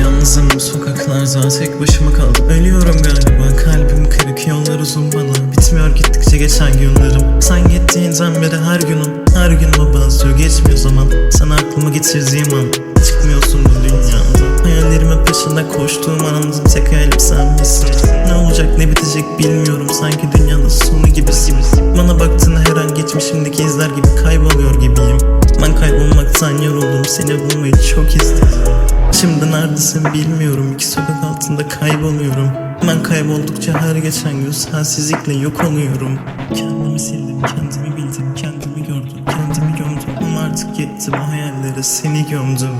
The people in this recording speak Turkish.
Yalnızım sokaklarda tek başıma kaldım Ölüyorum galiba kalbim kırık yollar uzun bana. Bitmiyor gittikçe geçen günlerim. Sen gittiğinden beri her günüm. Her gün o bazıyor geçmiyor zaman. Sana aklıma getirdiğim an Çıkmıyorsun bu dünyada. Hayallerimin peşinde koştuğum anımda tek hayalim sen misin? Ne olacak ne bitecek bilmiyorum. Sanki dünyanın sonu gibisin. Bana baktığında her an geçmişimdeki izler gibi kayboluyor gibiyim. Ben kaybolmaktan yoruldum Seni bulmayı çok istedim Şimdi neredesin bilmiyorum. İki sokak altında kayboluyorum. Ben kayboldukça her geçen gün sensizlikle yok oluyorum. Kendimi sildim, kendimi bildim, kendimi gördüm, kendimi gömdüm. Ama artık yetti bu hayallere seni gömdüm